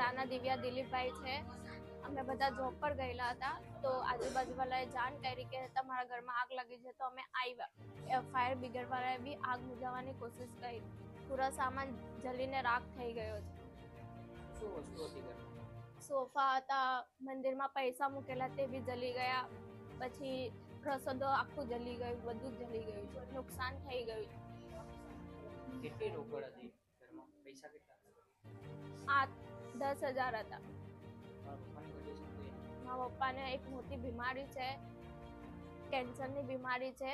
નિવ્યા દિલીપભાઈ છે. અમે બધા જોબ પર ગયેલા હતા. તો આજુબાજુવાળાએ જાણ કરી કે તમારા ઘરમાં આગ લાગી છે તો અમે આવ્યા ફાયર બ્રિગેડવાળાએ બી આગ બુઝાવવાની કોશિશ કરી. પૂરા સામાન જલીને રાખ થઈ ગયો છે. સોફા હતા મંદિરમાં પૈસા મૂકેલા તે બી જલી ગયા. પછી રસોડો આખું જલી ગયું બધું જલી ગયું છે. નુકસાન થઈ ગયું કેટલી રોકડ હતી ઘરમાં? પૈસા કેટલા? આ દસ હજાર હતા? મારા પપ્પાને એક મોટી બીમારી છે કેન્સરની બીમારી છે?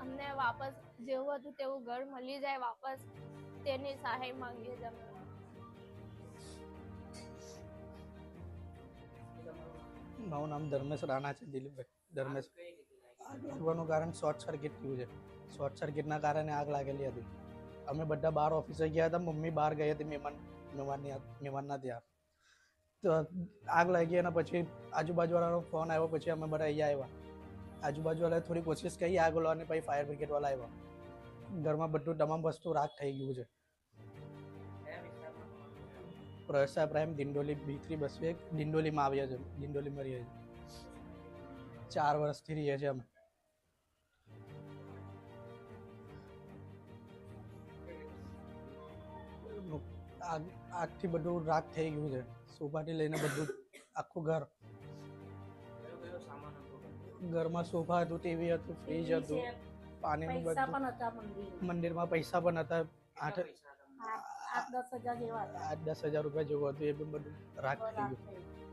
અમને વાપસ જેવું હતું તેવું ઘર મળી જાય વાપસ તેની સહાય માંગીએ છીએ અમે મારું નામ ધર્મેશ રાણા છે દિલીપભાઈ ધર્મેશ? આગ કારણ શોર્ટ સર્કિટ થયું છે. શોર્ટ સર્કિટના કારણે આગ લાગેલી હતી. અમે બધા બહાર ઓફિસે ગયા હતા, મમ્મી બહાર ગઈ હતી મહેમાન, મહેમાનની મહેમાનના ત્યાં. તો આગ લાગી અને પછી આજુબાજુવાળાનો ફોન આવ્યો, પછી અમે બધા અહીંયા આવ્યા. આજુબાજુવાળાએ થોડી કોશિશ કરી આગ લાવવાની પછી ફાયર બ્રિગેડવાળા આવ્યા. ઘરમાં બધું તમામ વસ્તુ રાખ થઈ ગયું છે. પ્રસાદ પ્રાઇમ, દિંડોલી બી થ્રી બસો, એક દિંડોલીમાં આવ્યા છે. દિંડોલીમાં રહીએ છીએ. ચાર વર્ષથી રહીએ છીએ અમે. આગ આગથી બધું રાખ થઈ ગયું છે સોફાથી લઈને બધું આખું ઘર ઘરમાં? સોફા હતું ટીવી હતું ફ્રીજ હતું પાણીનું બધું મંદિર મંદિરમાં પૈસા પણ હતા આઠ? આઠ દસ હજાર જેવા આઠ દસ હજાર રૂપિયા જેવું હતું એ બધું રાખ થઈ ગયું.